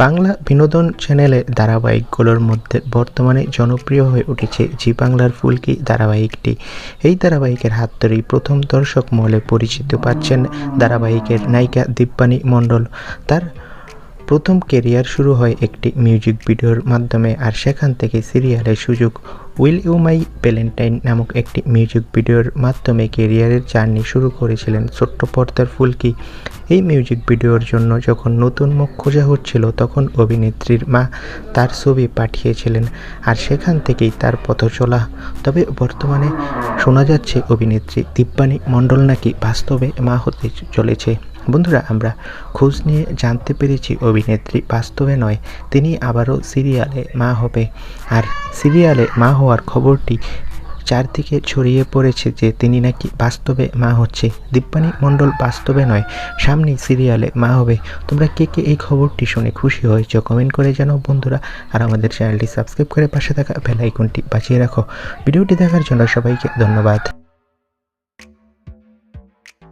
বাংলা বিনোদন চ্যানেলের ধারাবাহিকগুলোর মধ্যে বর্তমানে জনপ্রিয় হয়ে উঠেছে জি বাংলার ফুলকি ধারাবাহিকটি। এই ধারাবাহিকের হাত ধরেই প্রথম দর্শক মহলে পরিচিত পাচ্ছেন ধারাবাহিকের নায়িকা দীপ্পানি মণ্ডল। তার প্রথম কেরিয়ার শুরু হয় একটি মিউজিক ভিডিওর মাধ্যমে আর সেখান থেকে সিরিয়ালের সুযোগ উইল ইউ মাই ভ্যালেন্টাইন নামক একটি মিউজিক ভিডিওর মাধ্যমে কেরিয়ারের জার্নি শুরু করেছিলেন ছোট্ট পর্দার ফুলকি। এই মিউজিক ভিডিওর জন্য যখন নতুন মুখ খোঁজা হচ্ছিল, তখন অভিনেত্রীর মা তার ছবি পাঠিয়েছিলেন আর সেখান থেকেই তার পথ চলা তবে বর্তমানে শোনা যাচ্ছে অভিনেত্রী দীপ্পানি মণ্ডল নাকি বাস্তবে মা হতে চলেছে। বন্ধুরা, আমরা খোঁজ নিয়ে জানতে পেরেছি অভিনেত্রী বাস্তবে নয়, তিনি আবারও সিরিয়ালে মা হবে। আর সিরিয়ালে মা হওয়ার খবরটি চারদিকে ছড়িয়ে পড়েছে যে তিনি নাকি বাস্তবে মা হচ্ছে। দীপ্পানি মণ্ডল বাস্তবে নয়, সামনেই সিরিয়ালে মা হবে। তোমরা কে কে এই খবরটি শুনে খুশি হয়েছ কমেন্ট করে জানাও বন্ধুরা। আর আমাদের চ্যানেলটি সাবস্ক্রাইব করে পাশে থাকা বেল বাঁচিয়ে রাখো। ভিডিওটি দেখার জন্য সবাইকে ধন্যবাদ।